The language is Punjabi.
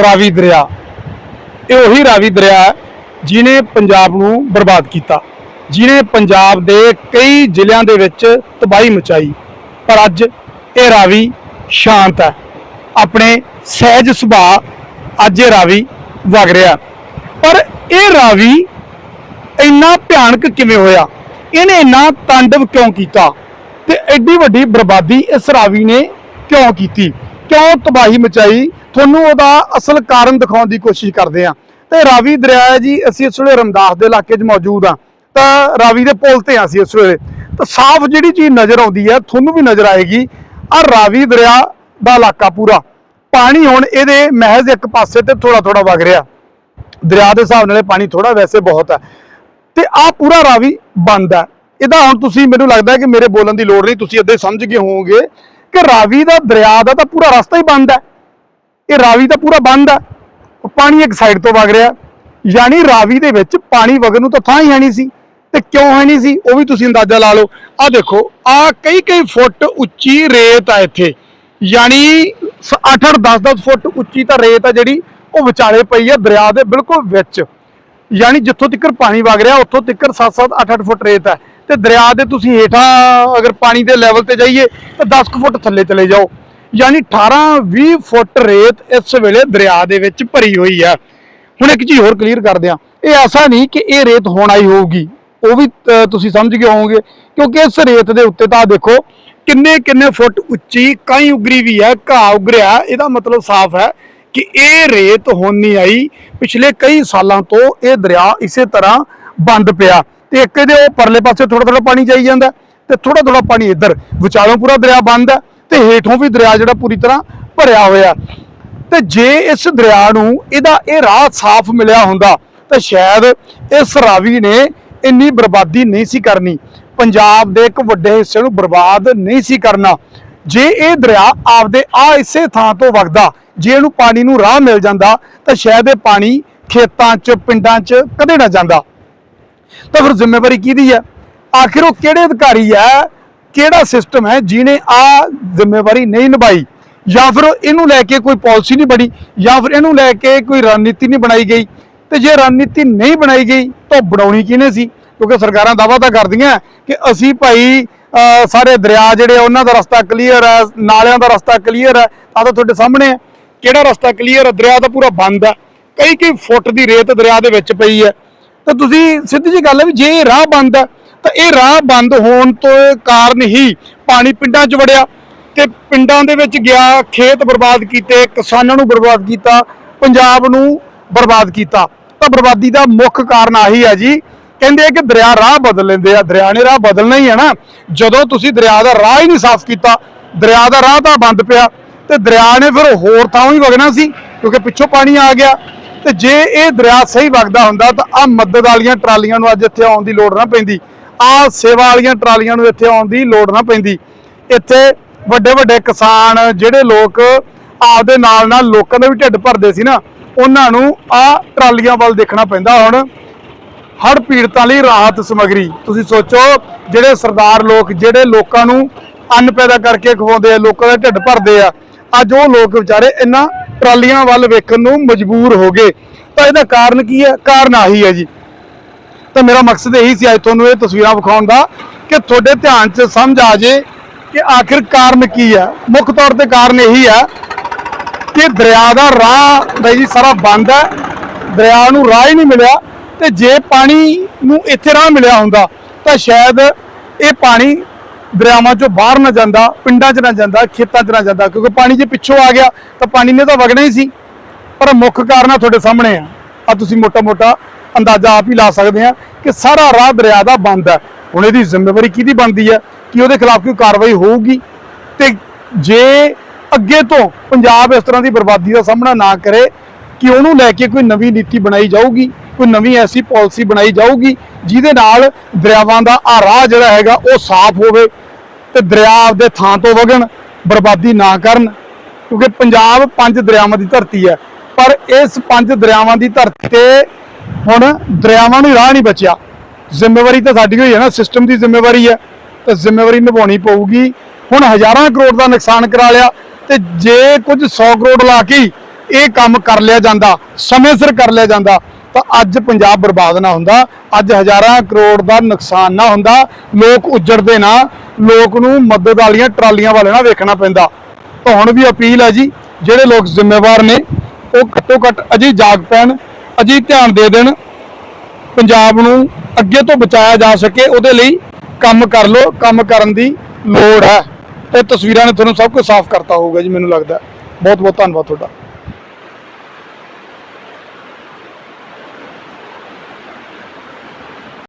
ਰਾਵੀ ਦਰਿਆ। ਇਹ ਉਹੀ ਰਾਵੀ ਦਰਿਆ ਹੈ ਜਿਨੇ ਪੰਜਾਬ ਨੂੰ ਬਰਬਾਦ ਕੀਤਾ। ਜਿਨੇ ਪੰਜਾਬ ਦੇ ਕਈ ਜ਼ਿਲ੍ਹਿਆਂ ਦੇ ਵਿੱਚ ਤਬਾਹੀ ਮਚਾਈ। ਪਰ ਅੱਜ ਇਹ ਰਾਵੀ ਸ਼ਾਂਤ ਹੈ। ਆਪਣੇ ਸਹਿਜ ਸੁਭਾਅ ਅੱਜ ਇਹ ਰਾਵੀ ਵਗ ਰਿਹਾ ਪਰ ਇਹ ਰਾਵੀ ਇੰਨਾ ਭਿਆਨਕ ਕਿਵੇਂ ਹੋਇਆ? ਇਹਨੇ ਇੰਨਾ ਤਾਂਡਵ ਕਿਉਂ ਕੀਤਾ? ਤੇ ਐਡੀ ਵੱਡੀ ਬਰਬਾਦੀ ਇਸ ਰਾਵੀ ਨੇ ਕਿਉਂ ਕੀਤੀ? ਕਿਉਂ ਤਬਾਹੀ ਮਚਾਈ? ਤੁਹਾਨੂੰ ਉਹਦਾ ਅਸਲ ਕਾਰਨ ਦਿਖਾਉਣ ਦੀ ਕੋਸ਼ਿਸ਼ ਕਰਦੇ ਆ ਤੇ ਰਾਵੀ ਦਰਿਆ ਹੈ ਜੀ, ਅਸੀਂ ਇਸ ਵੇਲੇ ਰਮਦਾਸ ਦੇ ਇਲਾਕੇ 'ਚ ਮੌਜੂਦ ਆ ਤਾਂ ਰਾਵੀ ਦੇ ਪੁਲ ਤੇ ਆ ਅਸੀਂ ਇਸ ਵੇਲੇ। ਤਾਂ ਸਾਫ਼ ਜਿਹੜੀ ਚੀਜ਼ ਨਜ਼ਰ ਆਉਂਦੀ ਹੈ, ਤੁਹਾਨੂੰ ਵੀ ਨਜ਼ਰ ਆਏਗੀ, ਆ ਰਾਵੀ ਦਰਿਆ ਦਾ ਇਲਾਕਾ ਪੂਰਾ। ਪਾਣੀ ਹੁਣ ਇਹਦੇ ਮਹਿਜ਼ ਇੱਕ ਪਾਸੇ ਤੇ ਥੋੜਾ ਥੋੜਾ ਵਗ ਰਿਹਾ। ਦਰਿਆ ਦੇ ਹਿਸਾਬ ਨਾਲ ਪਾਣੀ ਥੋੜਾ ਵੈਸੇ ਬਹੁਤ ਹੈ। ਤੇ ਆ ਪੂਰਾ ਰਾਵੀ ਬੰਦ ਹੈ। ਇਹਦਾ ਹੁਣ ਤੁਸੀਂ, ਮੈਨੂੰ ਲੱਗਦਾ ਕਿ ਮੇਰੇ ਬੋਲਣ ਦੀ ਲੋੜ ਨਹੀਂ, ਤੁਸੀਂ ਅੱਧੇ ਸਮਝ ਗਏ ਹੋਵੋਗੇ ਕਿ ਰਾਵੀ ਦਾ ਦਰਿਆ ਦਾ ਤਾਂ ਪੂਰਾ ਰਸਤਾ ਹੀ ਬੰਦ ਹੈ। ਇਹ ਰਾਵੀ ਤਾਂ ਪੂਰਾ ਬੰਦ ਹੈ ਪਾਣੀ ਇੱਕ ਸਾਈਡ ਤੋਂ ਵਗ ਰਿਹਾ। ਯਾਨੀ ਰਾਵੀ ਦੇ ਵਿੱਚ ਪਾਣੀ ਵਗਣ ਨੂੰ ਤਾਂ ਥਾਂ ਹੀ ਹੈ ਨਹੀਂ ਸੀ। ਤੇ ਕਿਉਂ ਹੈ ਨਹੀਂ ਸੀ? ਉਹ ਵੀ ਤੁਸੀਂ ਅੰਦਾਜ਼ਾ ਲਾ ਲਓ। ਆ ਦੇਖੋ ਆ ਕਈ ਕਈ ਫੁੱਟ ਉੱਚੀ ਰੇਤ ਆ ਇੱਥੇ। ਯਾਨੀ 8-8 10-10 ਫੁੱਟ ਉੱਚੀ ਤਾਂ ਰੇਤ ਆ ਜਿਹੜੀ, ਉਹ ਵਿਚਾਲੇ ਪਈ ਆ ਦਰਿਆ ਦੇ ਬਿਲਕੁਲ ਵਿੱਚ। ਯਾਨੀ ਜਿੱਥੋਂ ਤੱਕ ਪਾਣੀ ਵਗ ਰਿਹਾ, ਉੱਥੋਂ ਤੱਕ 7-7 8-8 ਫੁੱਟ ਰੇਤ ਹੈ ਤੇ ਦਰਿਆ ਦੇ ਤੁਸੀਂ ਹੇਠਾਂ ਅਗਰ ਪਾਣੀ ਦੇ ਲੈਵਲ ਤੇ ਜਾਈਏ, ਤਾਂ 10 ਕੁ ਫੁੱਟ ਥੱਲੇ ਚਲੇ ਜਾਓ। ਯਾਨੀ 18-20 ਫੁੱਟ ਰੇਤ ਇਸ ਵੇਲੇ ਦਰਿਆ ਦੇ ਵਿੱਚ ਭਰੀ ਹੋਈ ਹੈ। ਹੁਣ ਇੱਕ ਚੀਜ਼ ਹੋਰ ਕਲੀਅਰ ਕਰਦੇ ਆ ਇਹ ਐਸਾ ਨਹੀਂ ਕਿ ਇਹ ਰੇਤ ਹੁਣ ਆਈ ਹੋਊਗੀ। ਉਹ ਵੀ ਤੁਸੀਂ ਸਮਝ ਗਏ ਹੋਵੋਗੇ। ਕਿਉਂਕਿ ਇਸ ਰੇਤ ਦੇ ਉੱਤੇ ਤਾਂ ਦੇਖੋ, ਕਿੰਨੇ ਕਿੰਨੇ ਫੁੱਟ ਉੱਚੀ ਕਾਈ ਉਗਰੀ ਵੀ ਹੈ, ਘਾਹ ਉਗਰਿਆ। ਇਹਦਾ ਮਤਲਬ ਸਾਫ਼ ਹੈ ਕਿ ਇਹ ਰੇਤ ਹੁਣ ਨਹੀਂ ਆਈ। ਪਿਛਲੇ ਕਈ ਸਾਲਾਂ ਤੋਂ ਇਹ ਦਰਿਆ ਇਸੇ ਤਰ੍ਹਾਂ ਬੰਦ ਪਿਆ। ਤੇ ਇੱਕ ਇਹਦੇ ਉਹ ਪਰਲੇ ਪਾਸੇ ਥੋੜਾ ਥੋੜਾ ਪਾਣੀ ਜਾਈ ਜਾਂਦਾ ਤੇ ਥੋੜਾ ਥੋੜਾ ਪਾਣੀ ਇੱਧਰ। ਵਿਚਾਲੋਂ ਪੂਰਾ ਦਰਿਆ ਬੰਦ ਹੈ। ਤੇ ਹੇਠੋਂ ਵੀ ਦਰਿਆ ਜਿਹੜਾ ਪੂਰੀ ਤਰ੍ਹਾਂ ਭਰਿਆ ਹੋਇਆ। ਤੇ ਜੇ ਇਸ ਦਰਿਆ ਨੂੰ ਇਹਦਾ ਇਹ ਰਾਹ ਸਾਫ਼ ਮਿਲਿਆ ਹੁੰਦਾ, ਤਾਂ ਸ਼ਾਇਦ ਇਸ ਰਾਵੀ ਨੇ ਇੰਨੀ ਬਰਬਾਦੀ ਨਹੀਂ ਸੀ ਕਰਨੀ। ਪੰਜਾਬ ਦੇ ਇੱਕ ਵੱਡੇ ਹਿੱਸੇ ਨੂੰ ਬਰਬਾਦ ਨਹੀਂ ਸੀ ਕਰਨਾ। ਜੇ ਇਹ ਦਰਿਆ ਆਪਦੇ ਆ ਇਸੇ ਥਾਂ ਤੋਂ ਵਗਦਾ, ਜੇ ਇਹਨੂੰ ਪਾਣੀ ਨੂੰ ਰਾਹ ਮਿਲ ਜਾਂਦਾ, ਤਾਂ ਸ਼ਾਇਦ ਇਹ ਪਾਣੀ ਖੇਤਾਂ 'ਚ, ਪਿੰਡਾਂ 'ਚ ਕਦੇ ਨਾ ਜਾਂਦਾ। ਤਾਂ ਫਿਰ ਜ਼ਿੰਮੇਵਾਰੀ ਕਿਹਦੀ ਹੈ? ਆਖਿਰ ਉਹ ਕਿਹੜੇ ਅਧਿਕਾਰੀ ਹੈ? ਕਿਹੜਾ ਸਿਸਟਮ ਹੈ ਜਿਹਨੇ ਆ ਜ਼ਿੰਮੇਵਾਰੀ ਨਹੀਂ ਨਿਭਾਈ? ਜਾਂ ਫਿਰ ਇਹਨੂੰ ਲੈ ਕੇ ਕੋਈ ਪਾਲਿਸੀ ਨਹੀਂ ਬਣੀ ਜਾਂ ਫਿਰ ਇਹਨੂੰ ਲੈ ਕੇ ਕੋਈ ਰਣਨੀਤੀ ਨਹੀਂ ਬਣਾਈ ਗਈ। ਤੇ ਜੇ ਰਣਨੀਤੀ ਨਹੀਂ ਬਣਾਈ ਗਈ ਤਾਂ ਉਹ ਬਣਾਉਣੀ ਕਿਹਨੇ ਸੀ? ਕਿਉਂਕਿ ਸਰਕਾਰਾਂ ਦਾਅਵਾ ਤਾਂ ਕਰਦੀਆਂ ਕਿ ਅਸੀਂ ਭਾਈ ਅਹ, ਸਾਰੇ ਦਰਿਆ ਜਿਹੜੇ ਆ, ਉਹਨਾਂ ਦਾ ਰਸਤਾ ਕਲੀਅਰ ਹੈ ਨਾਲਿਆਂ ਦਾ ਰਸਤਾ ਕਲੀਅਰ ਹੈ ਆ ਤਾਂ ਤੁਹਾਡੇ ਸਾਹਮਣੇ ਹੈ। ਕਿਹੜਾ ਰਸਤਾ ਕਲੀਅਰ ਹੈ? ਦਰਿਆ ਤਾਂ ਪੂਰਾ ਬੰਦ ਹੈ। ਕਈ ਕਈ ਫੁੱਟ ਦੀ ਰੇਤ ਦਰਿਆ ਦੇ ਵਿੱਚ ਪਈ ਹੈ। ਤਾਂ ਤੁਸੀਂ ਸਿੱਧੀ ਜੀ ਗੱਲ ਹੈ ਵੀ ਜੇ ਇਹ ਰਾਹ ਬੰਦ ਹੈ ਤਾਂ ਇਹ ਰਾਹ ਬੰਦ ਹੋਣ ਤੋਂ ਕਾਰਨ ਹੀ ਪਾਣੀ ਪਿੰਡਾਂ 'ਚ ਵੜਿਆ ਤੇ ਪਿੰਡਾਂ ਦੇ ਵਿੱਚ ਗਿਆ, ਖੇਤ ਬਰਬਾਦ ਕੀਤੇ, ਕਿਸਾਨਾਂ ਨੂੰ ਬਰਬਾਦ ਕੀਤਾ, ਪੰਜਾਬ ਨੂੰ ਬਰਬਾਦ ਕੀਤਾ। ਤਾਂ ਬਰਬਾਦੀ ਦਾ ਮੁੱਖ ਕਾਰਨ ਆਹੀ ਹੈ ਜੀ, ਕਹਿੰਦੇ ਆ ਕਿ ਦਰਿਆ ਰਾਹ ਬਦਲ ਲੈਂਦੇ ਆ, ਦਰਿਆ ਨੇ ਰਾਹ ਬਦਲਣਾ ਹੀ ਹੈ ਨਾ। ਜਦੋਂ ਤੁਸੀਂ ਦਰਿਆ ਦਾ ਰਾਹ ਹੀ ਨਹੀਂ ਸਾਫ਼ ਕੀਤਾ, ਦਰਿਆ ਦਾ ਰਾਹ ਤਾਂ ਬੰਦ ਪਿਆ, ਤੇ ਦਰਿਆ ਨੇ ਫਿਰ ਹੋਰ ਥਾਂ ਹੀ ਵਗਣਾ ਸੀ, ਕਿਉਂਕਿ ਪਿੱਛੋਂ ਪਾਣੀ ਆ ਗਿਆ। ਤੇ ਜੇ ਇਹ ਦਰਿਆ ਸਹੀ ਵਗਦਾ ਹੁੰਦਾ, ਤਾਂ ਆ ਮਦਦ ਵਾਲੀਆਂ ਟਰਾਲੀਆਂ ਨੂੰ ਅੱਜ ਇੱਥੇ ਆਉਣ ਦੀ ਲੋੜ ਨਾ ਪੈਂਦੀ। ਆ ਸੇਵਾ ਵਾਲੀਆਂ ਟਰਾਲੀਆਂ ਨੂੰ ਇੱਥੇ ਆਉਣ ਦੀ ਲੋੜ ਨਾ ਪੈਂਦੀ। ਇੱਥੇ ਵੱਡੇ ਵੱਡੇ ਕਿਸਾਨ, ਜਿਹੜੇ ਲੋਕ ਆਪਦੇ ਨਾਲ ਨਾਲ ਲੋਕਾਂ ਦਾ ਵੀ ਢਿੱਡ ਭਰਦੇ ਸੀ ਨਾ, ਉਹਨਾਂ ਨੂੰ ਆ ਟਰਾਲੀਆਂ ਵੱਲ ਦੇਖਣਾ ਪੈਂਦਾ ਹੁਣ। ਹੜ ਪੀੜਤਾਂ ਲਈ ਰਾਹਤ ਸਮਗਰੀ। ਤੁਸੀਂ ਸੋਚੋ, ਜਿਹੜੇ ਸਰਦਾਰ ਲੋਕ, ਜਿਹੜੇ ਲੋਕਾਂ ਨੂੰ ਅੰਨ ਪੈਦਾ ਕਰਕੇ ਖਵਾਉਂਦੇ ਆ, ਲੋਕਾਂ ਦਾ ਢਿੱਡ ਭਰਦੇ ਆ, ਅੱਜ ਉਹ ਲੋਕ ਵਿਚਾਰੇ ਇਹਨਾਂ ਟਰਾਲੀਆਂ ਵੱਲ ਵੇਖਣ ਨੂੰ ਮਜਬੂਰ ਹੋ ਗਏ। ਤਾਂ ਇਹਦਾ ਕਾਰਨ ਕੀ ਹੈ? ਕਾਰਨ ਆਹੀ ਹੈ ਜੀ। ਤਾਂ ਮੇਰਾ ਮਕਸਦ ਇਹੀ ਸੀ ਅੱਜ ਤੁਹਾਨੂੰ ਇਹ ਤਸਵੀਰਾਂ ਵਿਖਾਉਣ ਦਾ ਕਿ ਤੁਹਾਡੇ ਧਿਆਨ 'ਚ ਸਮਝ ਆ ਜੇ ਕਿ ਆਖਿਰ ਕਾਰਨ ਕੀ ਹੈ। ਮੁੱਖ ਤੌਰ ਤੇ ਕਾਰਨ ਇਹੀ ਹੈ ਕਿ ਦਰਿਆ ਦਾ ਰਾਹ ਬਈ ਜੀ ਸਾਰਾ ਬੰਦ ਹੈ। ਦਰਿਆ ਨੂੰ ਰਾਹ ਹੀ ਨਹੀਂ ਮਿਲਿਆ ਤੇ ਜੇ ਪਾਣੀ ਨੂੰ ਇੱਥੇ ਰਾਹ ਮਿਲਿਆ ਹੁੰਦਾ ਤਾਂ ਸ਼ਾਇਦ ਇਹ ਪਾਣੀ ਦਰਿਆਵਾਂ ਚੋਂ ਬਾਹਰ ਨਾ ਜਾਂਦਾ, ਪਿੰਡਾਂ 'ਚ ਨਾ ਜਾਂਦਾ, ਖੇਤਾਂ 'ਚ ਨਾ ਜਾਂਦਾ, ਕਿਉਂਕਿ ਪਾਣੀ ਜੇ ਪਿੱਛੋਂ ਆ ਗਿਆ ਤਾਂ ਪਾਣੀ ਨੇ ਤਾਂ ਵਗਣਾ ਹੀ ਸੀ। ਪਰ ਮੁੱਖ ਕਾਰਨ ਆ ਤੁਹਾਡੇ ਸਾਹਮਣੇ ਆ। ਆ ਤੁਸੀਂ ਮੋਟਾ-ਮੋਟਾ ਅੰਦਾਜ਼ਾ ਆਪ ਹੀ ਲਾ ਸਕਦੇ ਆ ਕਿ ਸਾਰਾ ਰਾਹ ਦਰਿਆ ਦਾ ਬੰਦ ਹੈ। ਹੁਣ ਇਹਦੀ ਜ਼ਿੰਮੇਵਾਰੀ ਕਿਹਦੀ ਬਣਦੀ ਹੈ? ਕਿ ਉਹਦੇ ਖਿਲਾਫ ਕੋਈ ਕਾਰਵਾਈ ਹੋਊਗੀ? ਤੇ ਜੇ ਅੱਗੇ ਤੋਂ ਪੰਜਾਬ ਇਸ ਤਰ੍ਹਾਂ ਦੀ ਬਰਬਾਦੀ ਦਾ ਸਾਹਮਣਾ ਨਾ ਕਰੇ, ਕਿ ਉਹਨੂੰ ਲੈ ਕੇ ਕੋਈ ਨਵੀਂ ਨੀਤੀ ਬਣਾਈ ਜਾਊਗੀ, ਕੋਈ ਨਵੀਂ ਐਸੀ ਪਾਲਿਸੀ ਬਣਾਈ ਜਾਊਗੀ, ਜਿਹਦੇ ਨਾਲ ਦਰਿਆਵਾਂ ਦਾ ਆ ਰਾਹ ਜਿਹੜਾ ਹੈਗਾ ਉਹ ਸਾਫ਼ ਹੋਵੇ ਤੇ ਦਰਿਆ ਆਪਦੇ ਥਾਂ ਤੋਂ ਵਗਣ, ਬਰਬਾਦੀ ਨਾ ਕਰਨ, ਕਿਉਂਕਿ ਪੰਜਾਬ ਪੰਜ ਦਰਿਆਵਾਂ ਦੀ ਧਰਤੀ ਹੈ। ਪਰ ਇਸ ਪੰਜ ਦਰਿਆਵਾਂ ਦੀ ਧਰਤੀ ਤੇ ਹੁਣ ਦਰਿਆਵਾਂ ਨੂੰ ਰਾਹ ਨਹੀਂ ਬਚਿਆ। ਜ਼ਿੰਮੇਵਾਰੀ ਤਾਂ ਸਾਡੀ ਹੋਈ ਹੈ ਨਾ ਸਿਸਟਮ ਦੀ ਜ਼ਿੰਮੇਵਾਰੀ ਹੈ। ਤਾਂ ਜ਼ਿੰਮੇਵਾਰੀ ਨਿਭਾਉਣੀ ਪਊਗੀ। ਹੁਣ ਹਜ਼ਾਰਾਂ ਕਰੋੜ ਦਾ ਨੁਕਸਾਨ ਕਰਾ ਲਿਆ ਤੇ ਜੇ ਕੁਝ 100 ਕਰੋੜ ਲਾ ਕੇ ਹੀ ਇਹ ਕੰਮ ਕਰ ਲਿਆ ਜਾਂਦਾ, ਸਮੇਂ ਸਿਰ ਕਰ ਲਿਆ ਜਾਂਦਾ, ਤਾਂ ਅੱਜ ਪੰਜਾਬ ਬਰਬਾਦ ਨਾ ਹੁੰਦਾ। ਅੱਜ ਹਜ਼ਾਰਾਂ ਕਰੋੜ ਦਾ ਨੁਕਸਾਨ ਨਾ ਹੁੰਦਾ। ਲੋਕ ਉੱਜੜਦੇ ਨਾ। ਲੋਕ ਨੂੰ ਮਦਦ ਵਾਲੀਆਂ ਟਰਾਲੀਆਂ ਵਾਲੇ ਨਾ ਵੇਖਣਾ ਪੈਂਦਾ। ਤਾਂ ਹੁਣ ਵੀ ਅਪੀਲ ਹੈ ਜੀ, ਜਿਹੜੇ ਲੋਕ ਜ਼ਿੰਮੇਵਾਰ ਨੇ, ਉਹ ਘੱਟੋ ਘੱਟ ਅਜੇ ਜਾਗ ਪੈਣ। ਅਜੇ ਧਿਆਨ ਦੇ ਦੇਣ, ਪੰਜਾਬ ਨੂੰ ਅੱਗੇ ਤੋਂ ਬਚਾਇਆ ਜਾ ਸਕੇ, ਉਹਦੇ ਲਈ ਕੰਮ ਕਰ ਲੋ ਕੰਮ ਕਰਨ ਦੀ ਲੋੜ ਹੈ। ਇਹ ਤਸਵੀਰਾਂ ਨੇ ਤੁਹਾਨੂੰ ਸਭ ਕੁਝ ਸਾਫ਼ ਕਰਤਾ ਹੋਊਗਾ ਜੀ, ਮੈਨੂੰ ਲੱਗਦਾ। ਬਹੁਤ ਬਹੁਤ ਧੰਨਵਾਦ ਤੁਹਾਡਾ।